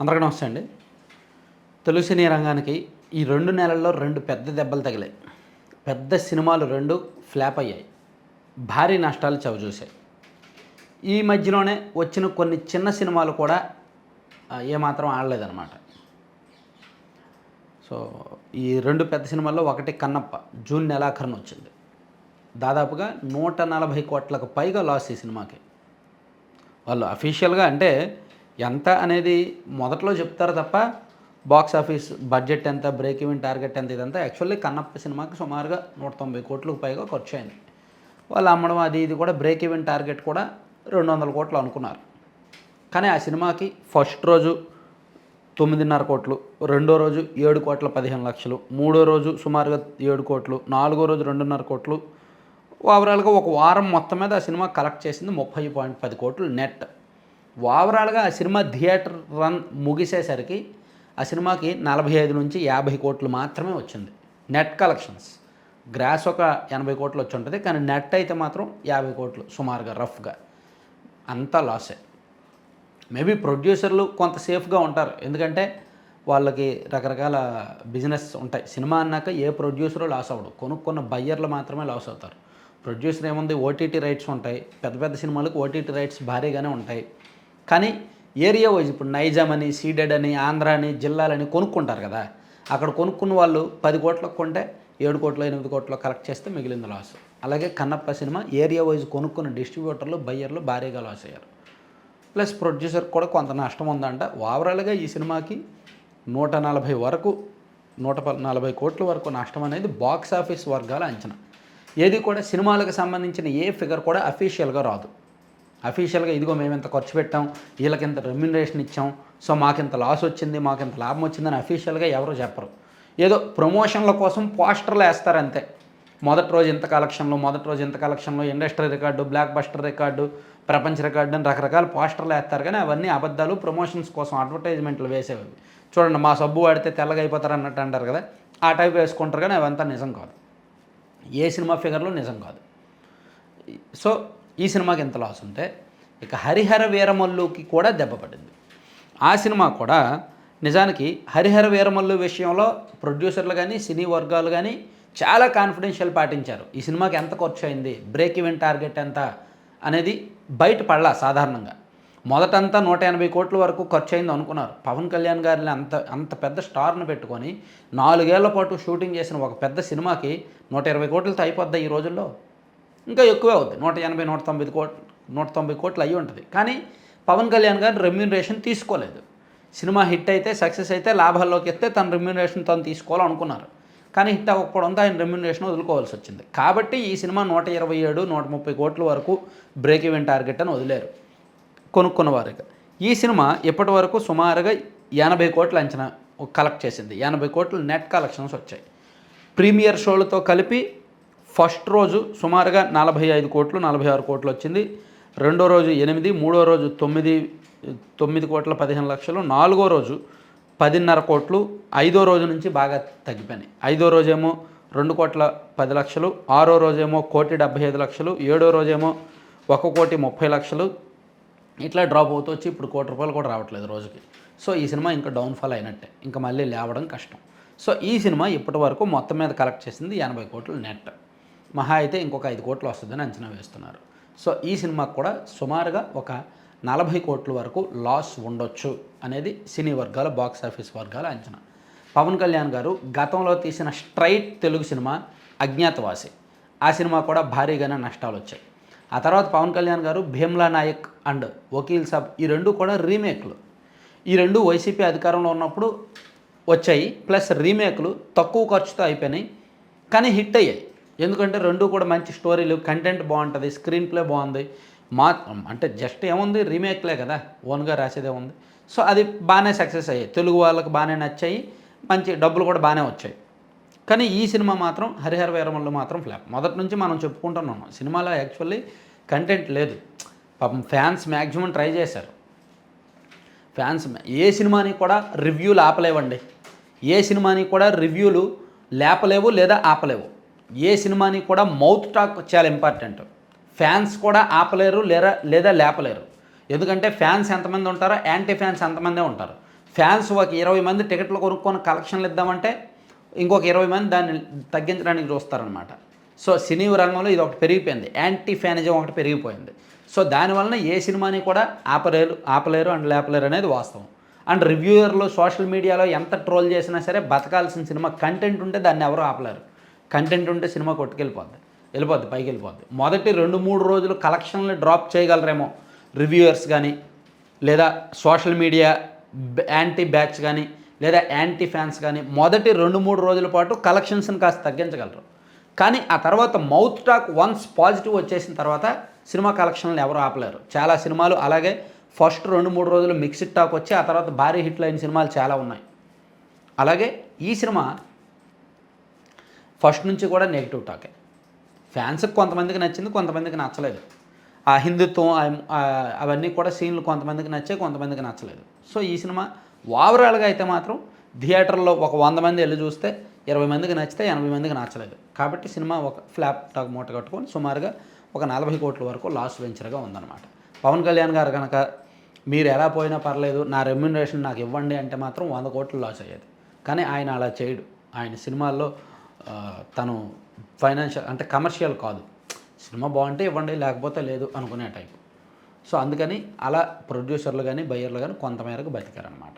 అందరికీ నమస్తే అండి. తెలుగు సినీ రంగానికి ఈ రెండు నెలల్లో రెండు పెద్ద దెబ్బలు తగిలాయి. పెద్ద సినిమాలు రెండు ఫ్లాప్ అయ్యాయి. భారీ నష్టాలు చవిచూశాయి ఈ మధ్యలోనే వచ్చిన కొన్ని చిన్న సినిమాలు కూడా ఏమాత్రం ఆడలేదన్నమాట. సో ఈ రెండు పెద్ద సినిమాల్లో ఒకటి కన్నప్ప జూన్ నెలాఖరున వచ్చింది. దాదాపుగా నూట నలభై కోట్లకు పైగా లాస్ ఈ సినిమాకి. వాళ్ళు అఫీషియల్గా అంటే ఎంత అనేది మొదట్లో చెప్తారు తప్ప బాక్స్ ఆఫీస్ బడ్జెట్ ఎంత బ్రేక్ ఈవెన్ టార్గెట్ ఎంత ఇదంతా యాక్చువల్లీ కన్నప్ప సినిమాకి సుమారుగా నూట తొంభై కోట్లకు పైగా ఖర్చు అయింది వాళ్ళు అమ్మడం అది ఇది కూడా బ్రేక్ ఈవెన్ టార్గెట్ కూడా రెండు వందల కోట్లు అనుకున్నారు. కానీ ఆ సినిమాకి ఫస్ట్ రోజు తొమ్మిదిన్నర కోట్లు రెండో రోజు ఏడు కోట్ల పదిహేను లక్షలు మూడో రోజు సుమారుగా ఏడు కోట్లు నాలుగో రోజు రెండున్నర కోట్లు. ఓవరాల్గా ఒక వారం మొత్తం మీద ఆ సినిమా కలెక్ట్ చేసింది ముప్పై పాయింట్ పది కోట్లు నెట్ ఓవరాల్గా ఆ సినిమా థియేటర్ రన్ ముగిసేసరికి ఆ సినిమాకి నలభై ఐదు నుంచి యాభై కోట్లు మాత్రమే వచ్చింది. నెట్ కలెక్షన్స్ గ్రాస్ ఒక ఎనభై కోట్లు వచ్చి ఉంటుంది కానీ నెట్ అయితే మాత్రం యాభై కోట్లు సుమారుగా రఫ్గా. అంతా లాసే మేబీ ప్రొడ్యూసర్లు కొంత సేఫ్గా ఉంటారు ఎందుకంటే వాళ్ళకి రకరకాల బిజినెస్ ఉంటాయి. సినిమా అన్నాక ఏ ప్రొడ్యూసరు లాస్ అవ్వడు కొనుక్కున్న బయ్యర్లు మాత్రమే లాస్ అవుతారు. ప్రొడ్యూసర్ ఏముంది? ఓటీటీ రైట్స్ ఉంటాయి. పెద్ద పెద్ద సినిమాలకు ఓటీటీ రైట్స్ భారీగానే ఉంటాయి. కానీ ఏరియా వైజ్ ఇప్పుడు నైజాం అని సీడెడ్ అని ఆంధ్ర అని జిల్లాలని కొనుక్కుంటారు కదా. అక్కడ కొనుక్కున్న వాళ్ళు పది కోట్లకు కొంటే ఏడు కోట్లు ఎనిమిది కోట్లు కలెక్ట్ చేస్తే మిగిలింది లాస్ అలాగే కన్నప్ప సినిమా ఏరియా వైజ్ కొనుక్కున్న డిస్ట్రిబ్యూటర్లు బయ్యర్లు భారీగా లాస్ అయ్యారు. ప్లస్ ప్రొడ్యూసర్ కూడా కొంత నష్టం ఉందంట. ఓవరాల్గా ఈ సినిమాకి నూట నలభై వరకు నూట నలభై కోట్ల వరకు నష్టం అనేది బాక్స్ ఆఫీస్ వర్గాల అంచనా. ఏది కూడా సినిమాలకు సంబంధించిన ఏ ఫిగర్ కూడా అఫీషియల్గా రాదు. అఫీషియల్గా ఇదిగో మేము ఇంత ఖర్చు పెట్టాం వీళ్ళకి ఇంత రెమ్యునరేషన్ ఇచ్చాం సో మాకింత లాస్ వచ్చింది మాకు ఇంత లాభం వచ్చిందని అఫీషియల్గా ఎవరు చెప్పరు. ఏదో ప్రమోషన్ల కోసం పోస్టర్లు వేస్తారు అంతే మొదటి రోజు ఇంత కలెక్షన్లు మొదటి రోజు ఇంత కలెక్షన్లు industry record blockbuster record ప్రపంచ రికార్డు అని రకరకాల పోస్టర్లు వేస్తారు కానీ అవన్నీ అబద్ధాలు ప్రమోషన్స్ కోసం అడ్వర్టైజ్మెంట్లు వేసేవి. చూడండి మా సబ్బు వాడితే తెల్లగా అయిపోతారు అన్నట్టు అంటారు కదా ఆ టైప్ వేసుకుంటారు కానీ అవంతా నిజం కాదు. ఏ సినిమా ఫిగర్లు నిజం కాదు. సో ఈ సినిమాకి ఎంత లాస్ ఉంటే ఇక హరిహర వీరమల్లుకి కూడా దెబ్బ పడింది. ఆ సినిమా కూడా నిజానికి హరిహర వీరమల్లు విషయంలో ప్రొడ్యూసర్లు కానీ సినీ వర్గాలు కానీ చాలా కాన్ఫిడెన్షియల్ పాటించారు. ఈ సినిమాకి ఎంత ఖర్చు అయింది బ్రేక్ ఈవెన్ టార్గెట్ ఎంత అనేది బయట పడలా సాధారణంగా. మొదటంతా నూట ఎనభై కోట్ల వరకు ఖర్చు అయింది అనుకున్నారు. పవన్ కళ్యాణ్ గారిని అంత అంత పెద్ద స్టార్ను పెట్టుకొని నాలుగేళ్ళ పాటు షూటింగ్ చేసిన ఒక పెద్ద సినిమాకి నూట ఇరవై కోట్లతో అయిపోద్దా ఈ రోజుల్లో? ఇంకా ఎక్కువే అవుద్ది. నూట ఎనభై నూట తొంభై కోట్లు నూట తొంభై కోట్లు అయ్యి ఉంటుంది. కానీ పవన్ కళ్యాణ్ గారు రెమ్యూనరేషన్ తీసుకోలేదు. సినిమా హిట్ అయితే సక్సెస్ అయితే లాభాల్లోకి ఎత్తే తన రెమ్యూనరేషన్ తను తీసుకోవాలనుకున్నారు. కానీ హిట్ అవ్వకపోవడంతో ఆయన రెమ్యూనరేషన్ వదులుకోవాల్సి వచ్చింది. కాబట్టి ఈ సినిమా నూట ఇరవై ఏడు నూట ముప్పై కోట్ల వరకు బ్రేక్ ఈవెన్ టార్గెట్ అని వదిలేరు. కొనుక్కున్న వారికి ఈ సినిమా ఇప్పటి వరకు సుమారుగా ఎనభై కోట్ల అంచనా కలెక్ట్ చేసింది. ఎనభై కోట్లు నెట్ కలెక్షన్స్ వచ్చాయి. ప్రీమియర్ షోలతో కలిపి ఫస్ట్ రోజు సుమారుగా నలభై ఐదు కోట్లు నలభై ఆరు కోట్లు వచ్చింది. రెండో రోజు ఎనిమిది మూడో రోజు తొమ్మిది తొమ్మిది కోట్ల పదిహేను లక్షలు నాలుగో రోజు పదిన్నర కోట్లు ఐదో రోజు నుంచి బాగా తగ్గిపోయినాయి. ఐదో రోజేమో రెండు కోట్ల పది లక్షలు ఆరో రోజేమో కోటి డెబ్బై ఐదు లక్షలు ఏడో రోజేమో ఒక కోటి ముప్పై లక్షలు. ఇట్లా డ్రాప్ అవుతూ వచ్చి ఇప్పుడు కోటి రూపాయలు కూడా రావట్లేదు రోజుకి. సో ఈ సినిమా ఇంకా డౌన్ఫాల్ అయినట్టే. ఇంకా మళ్ళీ లేవడం కష్టం. సో ఈ సినిమా ఇప్పటి వరకు మొత్తం మీద కలెక్ట్ చేసింది ఎనభై కోట్లు నెట్. మహా అయితే ఇంకొక ఐదు కోట్లు వస్తుందని అంచనా వేస్తున్నారు. సో ఈ సినిమాకు కూడా సుమారుగా ఒక నలభై కోట్ల వరకు లాస్ ఉండొచ్చు అనేది సినీ వర్గాల బాక్స్ ఆఫీస్ వర్గాల అంచనా. పవన్ కళ్యాణ్ గారు గతంలో తీసిన స్ట్రైట్ తెలుగు సినిమా అజ్ఞాతవాసి. ఆ సినిమా కూడా భారీగానే నష్టాలు వచ్చాయి. ఆ తర్వాత పవన్ కళ్యాణ్ గారు భీమ్లా నాయక్ అండ్ వకీల్ సాబ్ ఈ రెండు కూడా రీమేక్లు. ఈ రెండు వైసీపీ అధికారంలో ఉన్నప్పుడు వచ్చాయి ప్లస్ రీమేక్లు తక్కువ ఖర్చుతో అయిపోయినాయి కానీ హిట్ అయ్యాయి. ఎందుకంటే రెండు కూడా మంచి స్టోరీలు కంటెంట్ బాగుంటుంది స్క్రీన్ ప్లే బాగుంది. మా అంటే జస్ట్ ఏముంది రీమేక్లే కదా ఓన్గా రాసేదే ఉంది. సో అది బాగానే సక్సెస్ అయ్యాయి. తెలుగు వాళ్ళకి బాగానే నచ్చాయి మంచి డబ్బులు కూడా బాగానే వచ్చాయి. కానీ ఈ సినిమా మాత్రం హరిహర వీరమల్లు మాత్రం ఫ్లాప్ మొదటి నుంచి మనం చెప్పుకుంటున్నాం సినిమాలో యాక్చువల్లీ కంటెంట్ లేదు. పాపం ఫ్యాన్స్ మ్యాక్సిమం ట్రై చేశారు. ఫ్యాన్స్ ఏ సినిమాని కూడా రివ్యూలు ఆపలేవండి. ఏ సినిమాని కూడా రివ్యూలు లేపలేవు లేదా ఆపలేవు. ఏ సినిమాని కూడా మౌత్ టాక్ చాలా ఇంపార్టెంట్. ఫ్యాన్స్ కూడా ఆపలేరు లేదా లేదా లేపలేరు. ఎందుకంటే ఫ్యాన్స్ ఎంతమంది ఉంటారో యాంటీ ఫ్యాన్స్ ఎంతమందే ఉంటారు. ఫ్యాన్స్ ఒక ఇరవై మంది టికెట్లు కొనుక్కొని కలెక్షన్లు ఇద్దామంటే ఇంకొక ఇరవై మంది దాన్ని తగ్గించడానికి చూస్తారనమాట సో సినీ రంగంలో ఇది ఒకటి పెరిగిపోయింది. యాంటీ ఫ్యానిజం ఒకటి పెరిగిపోయింది. సో దానివలన ఏ సినిమాని కూడా ఆపలేరు ఆపలేరు అండ్ లేపలేరు అనేది వాస్తవం. అండ్ రివ్యూయర్లు సోషల్ మీడియాలో ఎంత ట్రోల్ చేసినా సరే బతకాల్సిన సినిమా కంటెంట్ ఉంటే దాన్ని ఎవరు ఆపలేరు. కంటెంట్ ఉంటే సినిమా కొట్టుకెళ్ళిపోద్ది. వెళ్ళిపోద్ది పైకి వెళ్ళిపోద్ది మొదటి రెండు మూడు రోజులు కలెక్షన్లు డ్రాప్ చేయగలరేమో. రివ్యూయర్స్ కానీ లేదా సోషల్ మీడియా యాంటీ బ్యాచ్ కానీ లేదా యాంటీ ఫ్యాన్స్ కానీ మొదటి రెండు మూడు రోజుల పాటు కలెక్షన్స్ని కాస్త తగ్గించగలరు. కానీ ఆ తర్వాత మౌత్ టాక్ వన్స్ పాజిటివ్ వచ్చేసిన తర్వాత సినిమా కలెక్షన్లు ఎవరు ఆపలేరు. చాలా సినిమాలు అలాగే ఫస్ట్ రెండు మూడు రోజులు మిక్స్డ్ టాక్ వచ్చి ఆ తర్వాత భారీ హిట్లు అయిన సినిమాలు చాలా ఉన్నాయి. అలాగే ఈ సినిమా ఫస్ట్ నుంచి కూడా నెగిటివ్ టాకే. ఫ్యాన్స్కి కొంతమందికి నచ్చింది కొంతమందికి నచ్చలేదు. ఆ హిందుత్వం అవన్నీ కూడా సీన్లు కొంతమందికి నచ్చాయి కొంతమందికి నచ్చలేదు. సో ఈ సినిమా ఓవరాల్గా అయితే మాత్రం థియేటర్లో ఒక వంద మంది వెళ్ళి చూస్తే ఇరవై మందికి నచ్చితే ఎనభై మందికి నచ్చలేదు. కాబట్టి సినిమా ఒక ఫ్లాప్ టాక్ మూట కట్టుకొని సుమారుగా ఒక నలభై కోట్ల వరకు లాస్ వెంచర్గా ఉందన్నమాట. పవన్ కళ్యాణ్ గారు కనుక మీరు ఎలా పోయినా పర్లేదు నా రెమ్యునరేషన్ నాకు ఇవ్వండి అంటే మాత్రం వంద కోట్లు లాస్ అయ్యేది. కానీ ఆయన అలా చేయడు. ఆయన సినిమాల్లో తను ఫైనాన్షియల్ అంటే కమర్షియల్ కాదు. సినిమా బాగుంటే ఇవ్వండి లేకపోతే లేదు అనుకునే టైపు. సో అందుకని అలా ప్రొడ్యూసర్లు కానీ బయ్యర్లు కానీ కొంతమేరకు బతికారనమాట